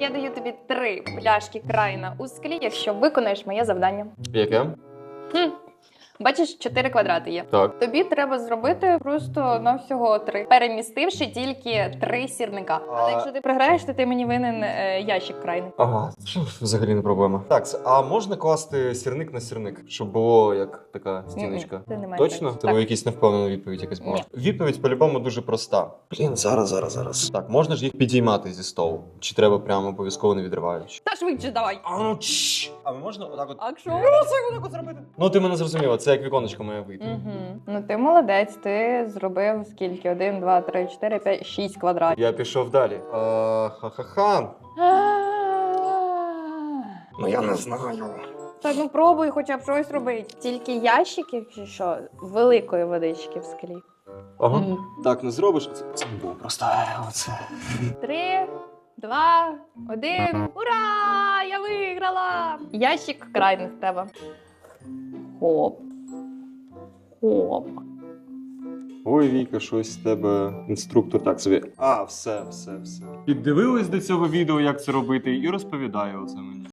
Я даю тобі три пляшки крайна у склі, якщо виконаєш моє завдання. Яке? Хм. Бачиш, чотири квадрати є. Так. Тобі треба зробити просто на всього три, перемістивши тільки три сірника. Але якщо ти програєш, то ти мені винен е, ящик крайний. Ага, це взагалі не проблема. Так, с- а можна класти сірник на сірник, щоб було як така стіночка? Це немає. Точно? так. Тебе якась невпевнена відповідь якась була? Ні. Відповідь по-любому дуже проста. Блін, зараз, зараз, зараз. Так, можна ж їх підіймати зі столу? Чи треба прямо обов'язково не відриваючи? Та швидше давай. А ну чш! А можна отак от. А що? Ну, ти мене зрозуміла, це як віконечко має вийти. Угу. Ну ти молодець, ти зробив скільки? Один, два, три, чотири, п'ять, шість квадратів. Я пішов далі. А, ха-ха-ха. Ну я не знаю. Та ну пробуй хоча б щось робити. Тільки ящики чи що? Великої водички в склі. Ага. Так, не зробиш. Це, це не було просто. Оце. Три, два, один. Ура! Я виграла! Ящик крайний в тебе. Хоп. Хоп. Ой, Віка, щось з тебе інструктор так собі. А, все, все, все. Піддивилась до цього відео, як це робити, і розповідає оце мені.